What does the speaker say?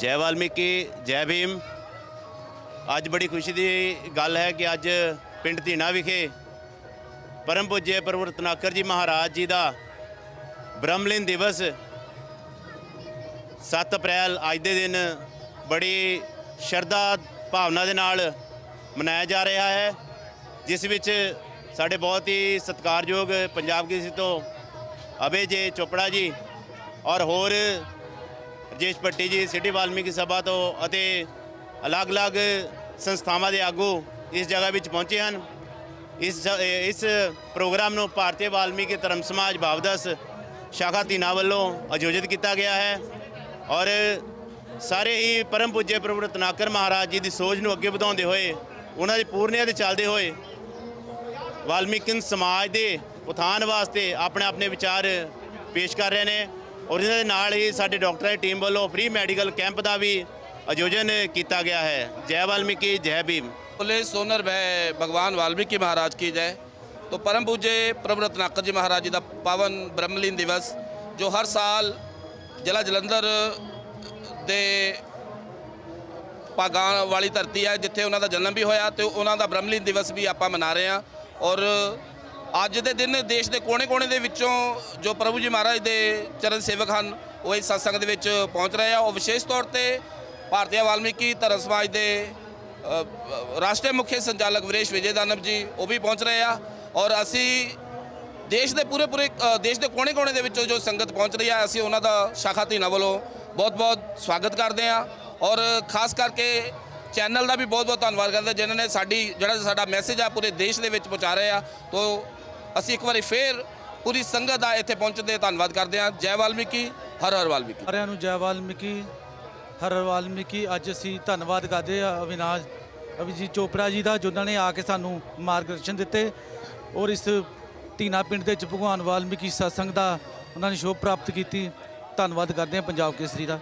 ਜੈ ਵਾਲਮੀਕੀ, ਜੈ ਭੀਮ। ਅੱਜ ਬੜੀ ਖੁਸ਼ੀ ਦੀ ਗੱਲ ਹੈ ਕਿ ਅੱਜ ਪਿੰਡ ਧੀਣਾ ਵਿਖੇ ਪਰਮ ਪੂਜਯ ਪ੍ਰਵਰਤਨਾਕਰ ਜੀ ਮਹਾਰਾਜ ਜੀ ਦਾ ਬ੍ਰਹਮਲਿਨ ਦਿਵਸ 7 ਅਪ੍ਰੈਲ ਅੱਜ ਦੇ ਦਿਨ ਬੜੀ ਸ਼ਰਧਾ ਭਾਵਨਾ ਦੇ ਨਾਲ ਮਨਾਇਆ ਜਾ ਰਿਹਾ ਹੈ, ਜਿਸ ਵਿੱਚ ਸਾਡੇ ਬਹੁਤ ਹੀ ਸਤਿਕਾਰਯੋਗ ਪੰਜਾਬ ਕੇਸਰੀ ਤੋਂ ਅਬੇ ਜੇ ਚੋਪੜਾ ਜੀ ਔਰ ਹੋਰ ਰਜੇਸ਼ ਪੱਟੀ ਜੀ, ਸਿਟੀ ਵਾਲਮੀਕੀ ਸਭਾ ਤੋਂ ਅਤੇ ਅਲੱਗ-ਅਲੱਗ ਸੰਸਥਾਵਾਂ ਦੇ ਆਗੂ ਇਸ ਜਗ੍ਹਾ ਵਿੱਚ ਪਹੁੰਚੇ ਹਨ। ਇਸ ਇਸ ਪ੍ਰੋਗਰਾਮ ਨੂੰ ਭਾਰਤੀ ਵਾਲਮੀਕੀ ਧਰਮ ਸਮਾਜ ਭਾਵਦਸ ਸ਼ਾਖਾ ਧੀਨਾ ਵੱਲੋਂ ਆਯੋਜਿਤ ਕੀਤਾ ਗਿਆ ਹੈ ਔਰ ਸਾਰੇ ਹੀ ਪਰਮ ਪੂਜੇ ਪ੍ਰਭੂ ਰਤਨਾਕਰ ਮਹਾਰਾਜ ਜੀ ਦੀ ਸੋਚ ਨੂੰ ਅੱਗੇ ਵਧਾਉਂਦੇ ਹੋਏ, ਉਹਨਾਂ ਦੀ ਪੂਰਨਿਆਂ ਤੇ ਚੱਲਦੇ ਹੋਏ ਵਾਲਮੀਕਿਨ ਸਮਾਜ ਦੇ ਉਥਾਨ ਵਾਸਤੇ ਆਪਣੇ ਆਪਣੇ ਵਿਚਾਰ ਪੇਸ਼ ਕਰ ਰਹੇ ਨੇ। ਔਰ ਇਹਨਾਂ ਦੇ ਨਾਲ ਹੀ ਸਾਡੇ ਡਾਕਟਰਾਂ ਦੀ ਟੀਮ ਵੱਲੋਂ ਫ੍ਰੀ ਮੈਡੀਕਲ ਕੈਂਪ ਦਾ ਵੀ ਆਯੋਜਨ ਕੀਤਾ ਗਿਆ ਹੈ ਜੈ ਵਾਲਮੀਕੀ ਜੈ ਭੀਮ बोले सोनर भय भगवान वाल्मीकि महाराज की जय तो परम पूज्य प्रभु रत्नाकर जी महाराज जी का पावन ब्रह्मलीन दिवस जो हर साल ਜ਼ਿਲ੍ਹਾ ਜਲੰਧਰ ਦੇ ਪਾਗਾਂ ਵਾਲੀ ਧਰਤੀ ਹੈ ਜਿੱਥੇ ਉਹਨਾਂ ਦਾ ਜਨਮ ਵੀ ਹੋਇਆ ਤੇ ਉਹਨਾਂ ਦਾ ਬ੍ਰਹਮਲੀਨ ਦਿਵਸ ਵੀ ਆਪਾਂ ਮਨਾ ਰਹੇ ਹਾਂ ਔਰ ਅੱਜ ਦੇ ਦਿਨ ਦੇਸ਼ ਦੇ ਕੋਨੇ-ਕੋਨੇ ਦੇ ਵਿੱਚੋਂ ਜੋ ਪ੍ਰਭੂ ਜੀ ਮਹਾਰਾਜ ਦੇ ਚਰਨ ਸੇਵਕ ਹਨ ਉਹ ਇਸ ਸਤਸੰਗ ਦੇ ਵਿੱਚ ਪਹੁੰਚ ਰਹੇ ਆ। ਉਹ ਵਿਸ਼ੇਸ਼ ਤੌਰ ਤੇ ਭਾਰਤੀ ਵਾਲਮੀਕੀ ਧਰਮ ਸਮਾਜ ਦੇ ਰਾਸ਼ਟਰੀ ਮੁਖੀ ਸੰਚਾਲਕ ਵਿਰੇਸ਼ ਵਿਜੇ ਦਾਨਵ ਜੀ ਉਹ ਵੀ ਪਹੁੰਚ ਰਹੇ ਆ। ਔਰ ਅਸੀਂ ਦੇਸ਼ ਦੇ ਪੂਰੇ ਪੂਰੇ ਦੇਸ਼ ਦੇ ਕੋਨੇ-ਕੋਨੇ ਦੇ ਵਿੱਚੋਂ ਜੋ ਸੰਗਤ ਪਹੁੰਚ ਰਹੀ ਆ ਅਸੀਂ ਉਹਨਾਂ ਦਾ ਸ਼ਾਖਾ ਧੀਨਾ ਵੱਲੋਂ ਬਹੁਤ-ਬਹੁਤ ਸਵਾਗਤ ਕਰਦੇ ਹਾਂ ਔਰ ਖਾਸ ਕਰਕੇ ਚੈਨਲ ਦਾ ਵੀ ਬਹੁਤ-ਬਹੁਤ ਧੰਨਵਾਦ ਕਰਦੇ ਹਾਂ, ਜਿਨ੍ਹਾਂ ਨੇ ਸਾਡੀ ਜਿਹੜਾ ਸਾਡਾ ਮੈਸੇਜ ਆ ਪੂਰੇ ਦੇਸ਼ ਦੇ ਵਿੱਚ ਪਹੁੰਚਾ ਰਹੇ ਆ। ਤੋਂ ਅਸੀਂ ਇੱਕ ਵਾਰੀ ਫੇਰ ਪੂਰੀ ਸੰਗਤ ਦਾ ਇੱਥੇ ਪਹੁੰਚਦੇ ਧੰਨਵਾਦ ਕਰਦੇ ਹਾਂ। ਜੈ ਵਾਲਮੀਕੀ, ਹਰ ਹਰ ਵਾਲਮੀਕੀ। ਸਾਰਿਆਂ ਨੂੰ ਜੈ ਵਾਲਮੀਕੀ, ਹਰ ਹਰ ਵਾਲਮੀਕੀ। ਅੱਜ ਅਸੀਂ ਧੰਨਵਾਦ ਕਰਦੇ ਹਾਂ ਅਵਿਨਾਸ਼, ਅਭਿਜੀਤ ਚੋਪੜਾ ਜੀ ਦਾ, ਜਿਨ੍ਹਾਂ ਨੇ ਆ ਕੇ ਸਾਨੂੰ ਮਾਰਗਦਰਸ਼ਨ ਦਿੱਤੇ। ਔਰ ਇਸ ਧੀਨਾ ਪਿੰਡ ਦੇ ਵਿੱਚ ਭਗਵਾਨ ਵਾਲਮੀਕੀ ਸਤਸੰਗ ਦਾ ਉਹਨਾਂ ਨੇ ਸ਼ੋਭ ਪ੍ਰਾਪਤ ਕੀਤੀ। ਧੰਨਵਾਦ ਕਰਦੇ ਹਾਂ ਪੰਜਾਬ ਕੇਸਰੀ ਦਾ।